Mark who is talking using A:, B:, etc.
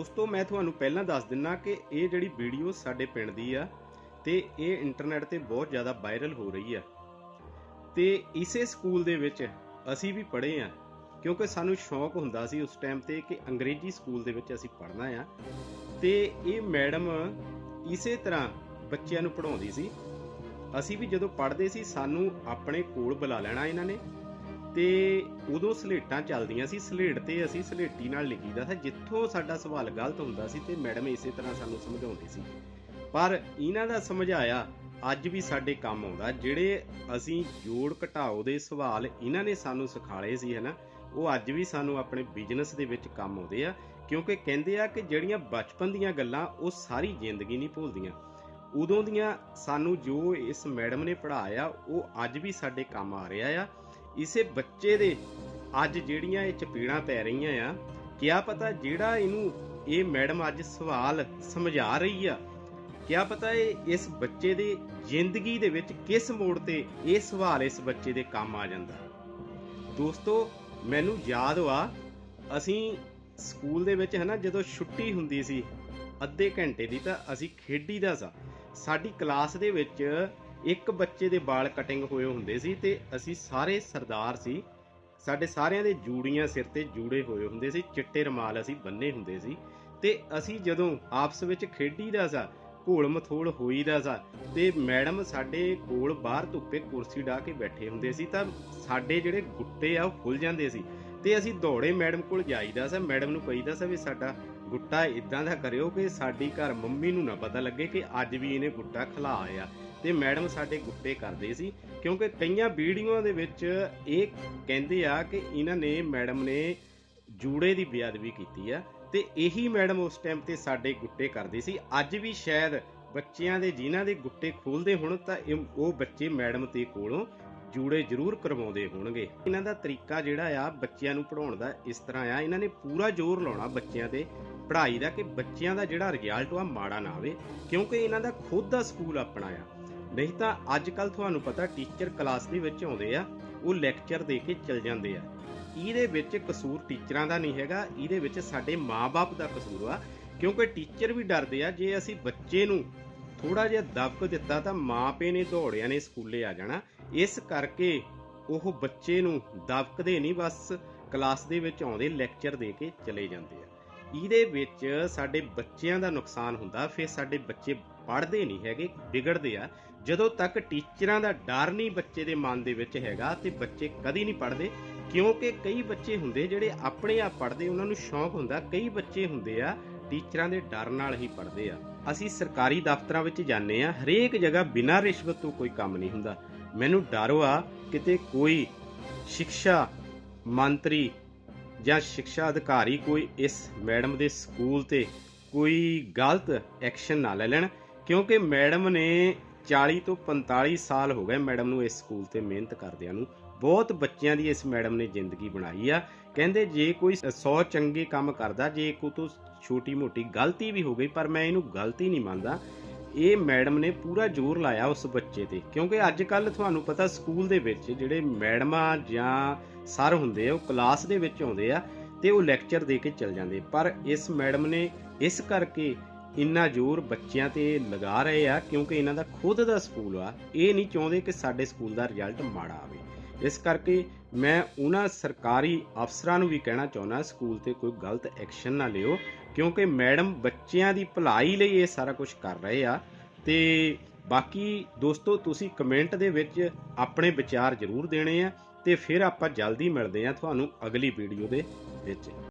A: ਦੋਸਤੋ ਮੈਂ ਤੁਹਾਨੂੰ ਪਹਿਲਾਂ ਦੱਸ ਦਿੰਨਾ ਕਿ ਇਹ ਜਿਹੜੀ ਵੀਡੀਓ ਸਾਡੇ ਪਿੰਡ ਦੀ ਆ, ਤੇ ਇਹ ਇੰਟਰਨੈਟ ਤੇ ਬਹੁਤ ਜ਼ਿਆਦਾ ਵਾਇਰਲ ਹੋ ਰਹੀ ਆ। ਤੇ ਇਸੇ ਸਕੂਲ ਦੇ ਵਿੱਚ ਅਸੀਂ ਵੀ ਪੜ੍ਹੇ ਆ, ਕਿਉਂਕਿ ਸਾਨੂੰ ਸ਼ੌਂਕ ਹੁੰਦਾ ਸੀ ਉਸ ਟਾਈਮ ਤੇ ਕਿ ਅੰਗਰੇਜ਼ੀ ਸਕੂਲ ਦੇ ਵਿੱਚ ਅਸੀਂ ਪੜ੍ਹਨਾ ਆ। ਤੇ ਇਹ ਮੈਡਮ ਇਸੇ ਤਰ੍ਹਾਂ ਬੱਚਿਆਂ ਨੂੰ ਪੜ੍ਹਾਉਂਦੀ ਸੀ। ਅਸੀਂ ਵੀ ਜਦੋਂ ਪੜ੍ਹਦੇ ਸੀ, ਸਾਨੂੰ ਆਪਣੇ ਕੋਲ ਬੁਲਾ ਲੈਣਾ ਇਹਨਾਂ ਨੇ। ਤੇ ਉਦੋਂ ਸਲੇਟਾਂ ਚੱਲਦੀਆਂ ਸੀ, ਸਲੇਟ ਤੇ ਅਸੀਂ ਸਲੇਟੀ ਨਾਲ ਲਿਖੀਦਾ ਸੀ, ਜਿੱਥੋਂ ਸਾਡਾ ਸਵਾਲ ਗਲਤ ਹੁੰਦਾ ਸੀ ਤੇ ਮੈਡਮ ਇਸੇ ਤਰ੍ਹਾਂ ਸਾਨੂੰ ਸਮਝਾਉਂਦੀ ਸੀ। ਪਰ ਇਹਨਾਂ ਦਾ ਸਮਝਾਇਆ, ਅੱਜ ਵੀ ਸਾਡੇ ਕੰਮ ਆਉਂਦਾ, ਜਿਹੜੇ ਅਸੀਂ ਜੋੜ ਘਟਾਓ ਦੇ ਸਵਾਲ ਇਹਨਾਂ ਨੇ ਸਾਨੂੰ ਸਿਖਾਲੇ ਸੀ, ਹਨਾ, ਉਹ ਅੱਜ ਵੀ ਸਾਨੂੰ ਆਪਣੇ ਬਿਜ਼ਨਸ ਦੇ ਵਿੱਚ ਕੰਮ ਆਉਂਦੇ ਆ, ਕਿਉਂਕਿ ਕਹਿੰਦੇ ਆ ਕਿ ਜਿਹੜੀਆਂ ਬਚਪਨ ਦੀਆਂ ਗੱਲਾਂ, ਉਹ ਸਾਰੀ ਜ਼ਿੰਦਗੀ ਨਹੀਂ ਭੁੱਲਦੀਆਂ। ਉਦੋਂ ਦੀਆਂ ਸਾਨੂੰ ਜੋ ਇਸ ਮੈਡਮ ਨੇ ਪੜ੍ਹਾਇਆ, ਉਹ ਅੱਜ ਵੀ ਸਾਡੇ ਕੰਮ ਆ ਰਿਹਾ ਆ ਇਸੇ ਬੱਚੇ ਦੇ ਅੱਜ ਜਿਹੜੀਆਂ ਇਹ ਚਪੀੜਾਂ ਪੈ ਰਹੀਆਂ ਆ, ਕਿਆ ਪਤਾ ਜਿਹੜਾ ਇਹਨੂੰ ਇਹ ਮੈਡਮ ਅੱਜ ਸਵਾਲ ਸਮਝਾ ਰਹੀ ਆ? ਕਿਆ ਪਤਾ ਇਹ ਇਸ ਬੱਚੇ ਦੇ ਜ਼ਿੰਦਗੀ ਦੇ ਵਿੱਚ ਕਿਸ ਮੋੜ ਤੇ ਇਹ ਸਵਾਲ ਇਸ ਬੱਚੇ ਦੇ ਕੰਮ ਆ ਜਾਂਦਾ? ਦੋਸਤੋ, ਮੈਨੂੰ ਯਾਦ ਵਾ, ਅਸੀਂ ਸਕੂਲ ਦੇ ਵਿੱਚ ਹਨਾ, ਜਦੋਂ ਛੁੱਟੀ ਹੁੰਦੀ ਸੀ, ਅੱਧੇ ਘੰਟੇ ਦੀ ਤਾਂ ਅਸੀਂ ਖੇਡੀਦਾ ਸਾਂ। ਸਾਡੀ ਕਲਾਸ ਦੇ ਵਿੱਚ ਇੱਕ ਬੱਚੇ ਦੇ ਵਾਲ ਕਟਿੰਗ ਹੋਏ ਹੁੰਦੇ ਸੀ ਤੇ ਅਸੀਂ ਸਾਰੇ ਸਰਦਾਰ ਸੀ, ਸਾਡੇ ਸਾਰਿਆਂ ਦੇ ਜੂੜੀਆਂ ਸਿਰ ਤੇ ਜੂੜੇ ਹੋਏ ਹੁੰਦੇ ਸੀ, ਚਿੱਟੇ ਰਮਾਲ ਅਸੀਂ ਬੰਨੇ ਹੁੰਦੇ ਸੀ ਤੇ ਅਸੀਂ ਜਦੋਂ ਆਪਸ ਵਿੱਚ ਖੇਡੀਦਾ ਸਾ ਘੋਲ ਮਥੋਲ ਹੋਈਦਾ ਸਾ ਤੇ ਮੈਡਮ ਸਾਡੇ ਕੋਲ ਬਾਹਰ ਧੁੱਪੇ ਕੁਰਸੀ ਢਾ ਕੇ ਬੈਠੇ ਹੁੰਦੇ ਸੀ ਤਾਂ ਸਾਡੇ ਜਿਹੜੇ ਗੁੱਟੇ ਆ ਉਹ ਖੁੱਲ ਜਾਂਦੇ ਸੀ ਤੇ ਅਸੀਂ ਦੌੜੇ ਮੈਡਮ ਕੋਲ ਜਾਈਦਾ ਸਾ, ਮੈਡਮ ਨੂੰ ਕਹੀਦਾ ਸਾ ਵੀ ਸਾਡਾ ਗੁੱਟਾ ਇਦਾਂ ਦਾ ਕਰਿਓ ਕਿ ਸਾਡੀ ਘਰ ਮੰਮੀ ਨੂੰ ਨਾ ਪਤਾ ਲੱਗੇ ਕਿ ਅੱਜ ਵੀ ਇਹਨੇ ਗੁੱਟਾ ਖਲਾ ਆਇਆ ਤੇ ਮੈਡਮ ਸਾਡੇ ਗੁੱਟੇ ਕਰਦੇ ਸੀ, ਕਿਉਂਕਿ ਕਈਆਂ ਵੀਡੀਓਆਂ ਦੇ ਵਿੱਚ ਇਹ ਕਹਿੰਦੇ ਆ ਕਿ ਇਹਨਾਂ ਨੇ ਮੈਡਮ ਨੇ ਜੂੜੇ ਦੀ ਬੇਅਦਬੀ ਕੀਤੀ ਆ, ਤੇ ਇਹੀ ਮੈਡਮ ਉਸ ਟਾਈਮ ਤੇ ਸਾਡੇ ਗੁੱਟੇ ਕਰਦੀ ਸੀ। ਅੱਜ ਵੀ ਸ਼ਾਇਦ ਬੱਚਿਆਂ ਦੇ, ਜਿਨ੍ਹਾਂ ਦੇ ਗੁੱਟੇ ਖੋਲਦੇ ਹੁਣ, ਤਾਂ ਇਹ- ਉਹ ਬੱਚੇ ਮੈਡਮ ਤੇ ਕੋਲੋਂ ਜੂੜੇ ਜ਼ਰੂਰ ਕਰਵਾਉਂਦੇ ਹੋਣਗੇ। ਇਹਨਾਂ ਦਾ ਤਰੀਕਾ ਜਿਹੜਾ ਆ ਬੱਚਿਆਂ ਨੂੰ ਪੜਾਉਣ ਦਾ ਇਸ ਤਰ੍ਹਾਂ ਆ, ਇਹਨਾਂ ਨੇ ਪੂਰਾ ਜ਼ੋਰ ਲਾਉਣਾ ਬੱਚਿਆਂ ਤੇ ਪੜ੍ਹਾਈ ਦਾ ਕਿ ਬੱਚਿਆਂ ਦਾ ਜਿਹੜਾ ਰਿਜ਼ਲਟ ਆ ਮਾੜਾ ਨਾ ਆਵੇ, ਕਿਉਂਕਿ ਇਹਨਾਂ ਦਾ ਖੁਦ ਦਾ ਸਕੂਲ ਆਪਣਾ ਆ। ਨਹੀਂ ਤਾਂ ਅੱਜ ਕੱਲ ਤੁਹਾਨੂੰ ਪਤਾ ਟੀਚਰ ਕਲਾਸ ਦੇ ਵਿੱਚ ਆਉਂਦੇ ਆ, ਉਹ ਲੈਕਚਰ ਦੇ ਕੇ ਚਲ ਜਾਂਦੇ ਆ। ਇਹਦੇ ਵਿੱਚ ਕਸੂਰ ਟੀਚਰਾਂ ਦਾ ਨਹੀਂ ਹੈਗਾ, ਇਹਦੇ ਵਿੱਚ ਸਾਡੇ ਮਾਪੇ ਦਾ ਕਸੂਰ ਆ, ਕਿਉਂਕਿ ਟੀਚਰ ਵੀ ਡਰਦੇ ਆ, ਜੇ ਅਸੀਂ ਬੱਚੇ ਨੂੰ ਥੋੜਾ ਜਿਹਾ ਦਬਕ ਦਿੱਤਾ ਤਾਂ ਮਾਪੇ ਨੇ ਦੌੜਿਆਂ ਨੇ ਸਕੂਲੇ ਆ ਜਾਣਾ। ਇਸ ਕਰਕੇ ਉਹ ਬੱਚੇ ਨੂੰ ਦਬਕਦੇ ਨਹੀਂ, ਬਸ ਕਲਾਸ ਦੇ ਵਿੱਚ ਆਉਂਦੇ, ਲੈਕਚਰ ਦੇ ਕੇ ਚਲੇ ਜਾਂਦੇ ਆ। ਇਹਦੇ ਵਿੱਚ ਸਾਡੇ ਬੱਚਿਆਂ ਦਾ ਨੁਕਸਾਨ ਹੁੰਦਾ, ਫਿਰ ਸਾਡੇ ਬੱਚੇ ਪੜ੍ਹਦੇ ਨਹੀਂ ਹੈਗੇ, ਵਿਗੜਦੇ ਆ। ਜਦੋਂ ਤੱਕ ਟੀਚਰਾਂ ਦਾ ਡਰ ਨਹੀਂ ਬੱਚੇ ਦੇ ਮਨ ਦੇ ਵਿੱਚ ਹੈਗਾ ਤੇ ਬੱਚੇ ਕਦੀ ਨਹੀਂ ਪੜ੍ਹਦੇ, ਕਿਉਂਕਿ ਕਈ ਬੱਚੇ ਹੁੰਦੇ ਜਿਹੜੇ ਆਪਣੇ ਆਪ ਪੜ੍ਹਦੇ, ਉਹਨਾਂ ਨੂੰ ਸ਼ੌਂਕ ਹੁੰਦਾ, ਕਈ ਬੱਚੇ ਹੁੰਦੇ ਆ ਟੀਚਰਾਂ ਦੇ ਡਰ ਨਾਲ ਹੀ ਪੜ੍ਹਦੇ ਆ। ਅਸੀਂ ਸਰਕਾਰੀ ਦਫ਼ਤਰਾਂ ਵਿੱਚ ਜਾਂਦੇ ਆ ਹਰੇਕ ਜਗ੍ਹਾ ਬਿਨਾਂ ਰਿਸ਼ਵਤ ਤੋਂ ਕੋਈ ਕੰਮ ਨਹੀਂ ਹੁੰਦਾ। ਮੈਨੂੰ ਡਰ ਆ ਕਿਤੇ ਕੋਈ ਸਿੱਖਿਆ ਮੰਤਰੀ ਜਾਂ ਸਿੱਖਿਆ ਅਧਿਕਾਰੀ ਕੋਈ ਇਸ ਮੈਡਮ ਦੇ ਸਕੂਲ ਤੇ ਕੋਈ ਗਲਤ ਐਕਸ਼ਨ ਨਾ ਲੈ ਲੈਣ। ਕਿਉਂਕਿ ਮੈਡਮ ਨੇ 40 ਤੋਂ 45 ਸਾਲ ਹੋ ਗਏ ਮੈਡਮ ਨੂੰ ਇਸ ਸਕੂਲ ਤੇ ਮਿਹਨਤ ਕਰਦਿਆਂ ਨੂੰ। ਬਹੁਤ ਬੱਚਿਆਂ ਦੀ ਇਸ ਮੈਡਮ ਨੇ ਜ਼ਿੰਦਗੀ ਬਣਾਈ ਆ। ਕਹਿੰਦੇ ਜੇ ਕੋਈ 100 ਚੰਗੇ ਕੰਮ ਕਰਦਾ, ਜੇ ਕੋਈ ਤੋਂ ਛੋਟੀ ਮੋਟੀ ਗਲਤੀ ਵੀ ਹੋ ਗਈ, ਪਰ ਮੈਂ ਇਹਨੂੰ ਗਲਤੀ ਨਹੀਂ ਮੰਨਦਾ। ਇਹ ਮੈਡਮ ਨੇ ਪੂਰਾ ਜ਼ੋਰ ਲਾਇਆ ਉਸ ਬੱਚੇ ਤੇ। ਕਿਉਂਕਿ ਅੱਜ ਕੱਲ ਤੁਹਾਨੂੰ ਪਤਾ ਸਕੂਲ ਦੇ ਵਿੱਚ ਜਿਹੜੇ ਮੈਡਮਾਂ ਜਾਂ ਸਰ ਹੁੰਦੇ ਆ, ਉਹ ਕਲਾਸ ਦੇ ਵਿੱਚ ਆਉਂਦੇ ਆ ਤੇ ਉਹ ਲੈਕਚਰ ਦੇ ਕੇ ਚਲ ਜਾਂਦੇ। ਪਰ ਇਸ ਮੈਡਮ ਨੇ ਇਸ ਕਰਕੇ ਇੰਨਾ ਜ਼ੋਰ ਬੱਚਿਆਂ ਤੇ ਲਗਾ ਰਹੇ ਆ ਕਿਉਂਕਿ ਇਹਨਾਂ ਦਾ ਖੁਦ ਦਾ ਸਕੂਲ ਆ। ਇਹ ਨਹੀਂ ਚਾਹੁੰਦੇ ਕਿ ਸਾਡੇ ਸਕੂਲ ਦਾ ਰਿਜ਼ਲਟ ਮਾੜਾ ਆਵੇ। ਇਸ ਕਰਕੇ ਮੈਂ ਉਹਨਾਂ ਸਰਕਾਰੀ ਅਫਸਰਾਂ ਨੂੰ ਵੀ ਕਹਿਣਾ ਚਾਹੁੰਦਾ, ਸਕੂਲ ਤੇ ਕੋਈ ਗਲਤ ਐਕਸ਼ਨ ਨਾ ਲਿਓ, ਕਿਉਂਕਿ ਮੈਡਮ ਬੱਚਿਆਂ ਦੀ ਭਲਾਈ ਲਈ ਇਹ ਸਾਰਾ ਕੁਝ ਕਰ ਰਹੇ ਆ। ਤੇ ਬਾਕੀ ਦੋਸਤੋ, ਤੁਸੀਂ ਕਮੈਂਟ ਦੇ ਵਿੱਚ ਆਪਣੇ ਵਿਚਾਰ ਜ਼ਰੂਰ ਦੇਣੇ ਆ ਤੇ ਫਿਰ ਆਪਾਂ ਜਲਦੀ ਮਿਲਦੇ ਆ ਤੁਹਾਨੂੰ ਅਗਲੀ ਵੀਡੀਓ ਦੇ ਵਿੱਚ।